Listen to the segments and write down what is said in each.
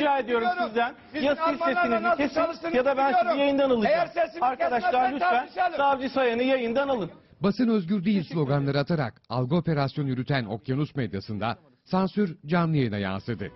rica ediyorum biliyorum. sizden. Sizin Ya siz sesinizi kesin ya da ben biliyorum. sizi yayından alacağım. Eğer sesimi Arkadaşlar lütfen. Savcı Sayan'ı yayından alın. Basın özgür değil sloganları atarak algı operasyonu yürüten Okyanus medyasında sansür canlı yayına yansıdı.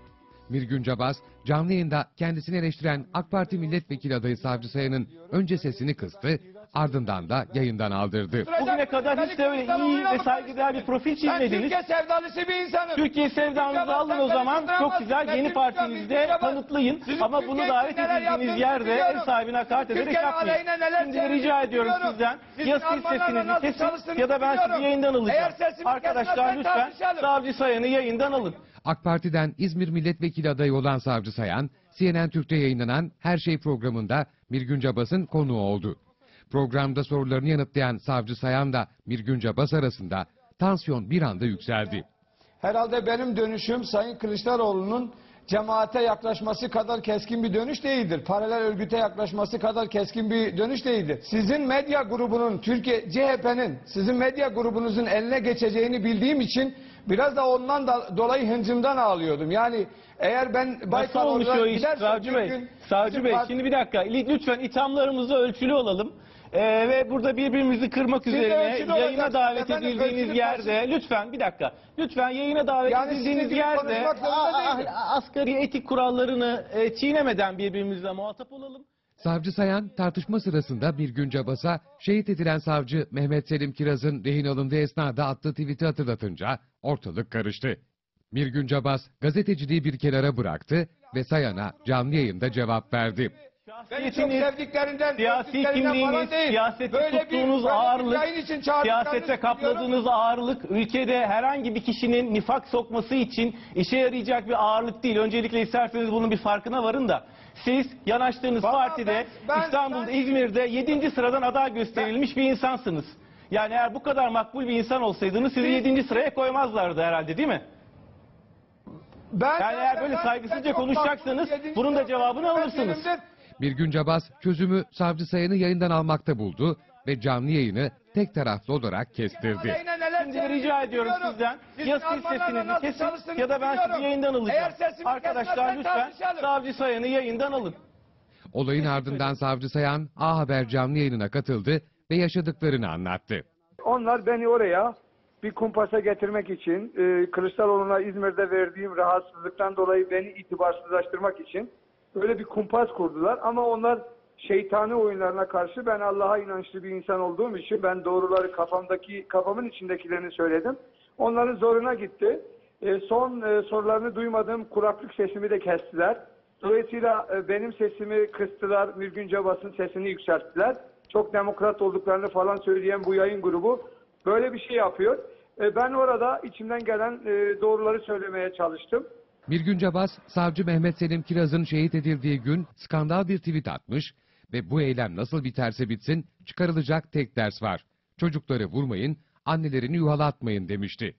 Mirgün Cabas, canlı yayında kendisini eleştiren AK Parti milletvekili adayı Savcı Sayan'ın önce sesini kıstı, ardından da yayından aldırdı. Bugüne kadar hiç de öyle iyi ve saygıdeğer bir profil çizmediniz. Türkiye sevdalısı bir insanım. Türkiye sevdanızı alın o zaman çok güzel yeni partinizde kanıtlayın ama bunu davet edildiğiniz yerde ev sahibine hakaret ederek yapmayın. Şimdi rica ediyorum sizden ya siz sesinizi kesin ya da ben sizi yayından alacağım. Arkadaşlar lütfen Savcı Sayan'ı yayından alın. AK Parti'den İzmir milletvekili adayı olan Savcı Sayan, CNN Türk'te yayınlanan Her Şey programında Mirgün Cabas'ın konuğu oldu. Programda sorularını yanıtlayan Savcı Sayan da Mirgün Cabas arasında tansiyon bir anda yükseldi. Herhalde benim dönüşüm Sayın Kılıçdaroğlu'nun cemaate yaklaşması kadar keskin bir dönüş değildir. Paralel örgüte yaklaşması kadar keskin bir dönüş değildir. Sizin medya grubunun, Türkiye CHP'nin sizin medya grubunuzun eline geçeceğini bildiğim için biraz da ondan da dolayı hıncımdan ağlıyordum. Yani eğer ben Nasıl Baykal olmuş olarak o iş gidersem Savcı bir Bey? gün Savcı bizim Bey şimdi bir dakika lütfen ithamlarımızı ölçülü olalım. Ee, ve burada birbirimizi kırmak Siz de üzerine ölçülü yayına olacaksınız davet efendim, edildiğiniz ölçülü yerde lütfen bir dakika lütfen yayına davet Yani edildiğiniz sizin gibi yerde konuşmak zorunda a- a- değilim. asgari etik kurallarını e, çiğnemeden birbirimizle muhatap olalım. Savcı Sayan tartışma sırasında bir gün Cabas'a şehit edilen savcı Mehmet Selim Kiraz'ın rehin alındığı esnada attığı tweet'i hatırlatınca ortalık karıştı. Mirgün Cabas gazeteciliği bir kenara bıraktı ve Sayan'a canlı yayında cevap verdi. Beni çok Şahsiyetiniz, sevdiklerinden, siyasi falan kimliğiniz, değil. siyasette Böyle bir- tuttuğunuz böyle bir ağırlık, yayın için çağırdıklarınızı siyasete biliyorum. kapladığınız ağırlık, ülkede herhangi bir kişinin nifak sokması için işe yarayacak bir ağırlık değil. Öncelikle isterseniz bunun bir farkına varın da. Siz yanaştığınız Vallahi partide ben- ben- İstanbul'da, ben- İzmir'de 7. sıradan aday gösterilmiş bir insansınız. Yani eğer bu kadar makbul bir insan olsaydınız sizi 7. sıraya koymazlardı herhalde değil mi? Ben, Yani eğer böyle saygısızca konuşacaksanız yedinci bunun da cevabını alırsınız. öğretmenimdir. Mirgün Cabas çözümü Savcı Sayan'ı yayından almakta buldu ve canlı yayını tek taraflı olarak kestirdi. Şimdi rica ediyorum biliyorum. sizden Sizin ya siz sesinizi kesin ya da ben sizi yayından alacağım. Arkadaşlar lütfen. Savcı Sayan'ı yayından alın. Olayın ardından Savcı Sayan A Haber canlı yayınına katıldı ve yaşadıklarını anlattı. Onlar beni oraya bir kumpasa getirmek için, e, Kılıçdaroğlu'na İzmir'de verdiğim rahatsızlıktan dolayı beni itibarsızlaştırmak için böyle bir kumpas kurdular. Ama onlar şeytani oyunlarına karşı ben Allah'a inançlı bir insan olduğum için ben doğruları kafamdaki kafamın içindekilerini söyledim. Onların zoruna gitti. E, son e, sorularını duymadığım kuraklık sesimi de kestiler. Dolayısıyla e, benim sesimi kıstılar, Mürgün Cabas'ın sesini yükselttiler. Çok demokrat olduklarını falan söyleyen bu yayın grubu böyle bir şey yapıyor. E, ben orada içimden gelen e, doğruları söylemeye çalıştım. Mirgün Cabas, savcı Mehmet Selim Kiraz'ın şehit edildiği gün skandal bir tweet atmış ve bu eylem nasıl biterse bitsin çıkarılacak tek ders var. Çocukları vurmayın, annelerini yuhalatmayın demişti.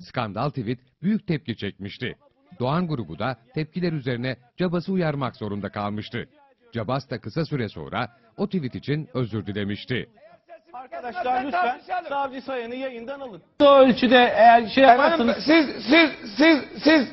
Skandal tweet büyük tepki çekmişti. Doğan grubu da tepkiler üzerine Cabas'ı uyarmak zorunda kalmıştı. Cabas da kısa süre sonra o tweet için özür dilemişti. Arkadaşlar lütfen Savcı Sayan'ı yayından alın. O ölçüde eğer şey yaparsanız siz siz siz siz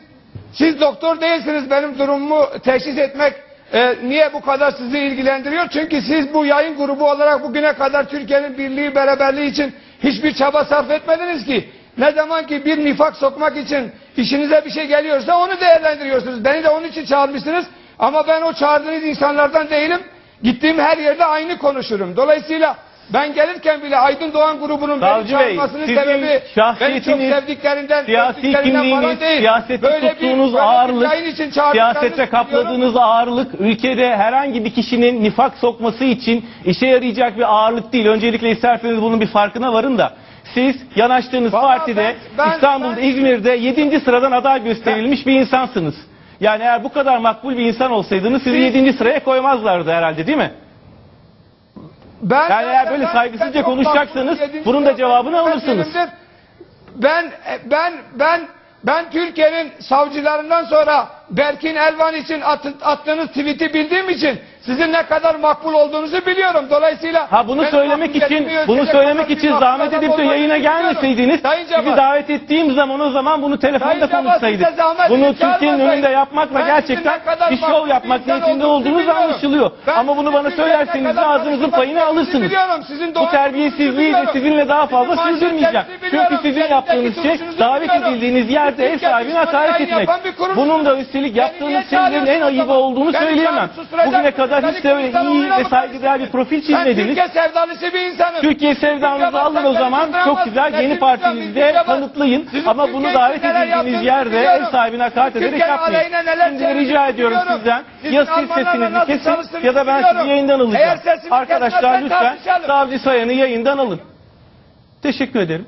siz doktor değilsiniz benim durumumu teşhis etmek e, niye bu kadar sizi ilgilendiriyor? Çünkü siz bu yayın grubu olarak bugüne kadar Türkiye'nin birliği beraberliği için hiçbir çaba sarf etmediniz ki. Ne zaman ki bir nifak sokmak için işinize bir şey geliyorsa onu değerlendiriyorsunuz. Beni de onun için çağırmışsınız. Ama ben o çağırdığınız insanlardan değilim. Gittiğim her yerde aynı konuşurum. Dolayısıyla ben gelirken bile Aydın Doğan grubunun beni Savcı Bey, çağırmasının sizin sebebi beni çok sevdiklerinden, siyasi kimliğiniz, değil. siyasette Böyle tuttuğunuz bir ağırlık, için siyasete biliyorum. kapladığınız ağırlık, ülkede herhangi bir kişinin nifak sokması için işe yarayacak bir ağırlık değil. Öncelikle isterseniz bunun bir farkına varın da. Siz yanaştığınız Vallahi partide ben- ben- İstanbul'da, ben- İzmir'de 7. sıradan aday gösterilmiş bir insansınız. Yani eğer bu kadar makbul bir insan olsaydınız sizi Siz- 7. sıraya koymazlardı herhalde değil mi? Ben, Yani eğer böyle saygısızca çok konuşacaksanız yedinci bunun da cevabını öğretmenlerimdir. alırsınız. Ben ben ben ben Türkiye'nin savcılarından sonra Berkin Elvan için at, attığınız tweet'i bildiğim için sizin ne kadar makbul olduğunuzu biliyorum. Dolayısıyla Ha bunu söylemek için bunu ölçecek söylemek için zahmet edip de yayına gelmeseydiniz sizi davet ettiğim zaman o zaman bunu telefonda Sayın konuşsaydık. Bunu Türkiye'nin önünde yapmakla Ben gerçekten bir şov yapmak niyetinde olduğunuz biliyorum. anlaşılıyor. Ben Ama bunu bana söylerseniz ağzınızın payını alırsınız. Sizin Bu terbiyesizliği de sizinle daha fazla sürdürmeyeceğim. Çünkü sizin yaptığınız şey davet edildiğiniz yerde ev sahibine hakaret etmek. Bunun da üstelik Beni yaptığınız şeylerin en ayıbı olduğunu Beni söyleyemem. Bugüne kadar hiç de öyle iyi ve saygıdeğer bir profil Ben çizmediniz. Türkiye sevdalısı bir insanım. Türkiye sevdanızı alın o zaman çok güzel yeni partinizde kanıtlayın ama bunu davet edildiğiniz yerde ev sahibine hakaret ederek yapmayın. Şimdi rica ediyorum sizden ya siz sesinizi kesin ya da ben sizi yayından alacağım. Arkadaşlar lütfen Savcı Sayan'ı yayından alın. Teşekkür ederim.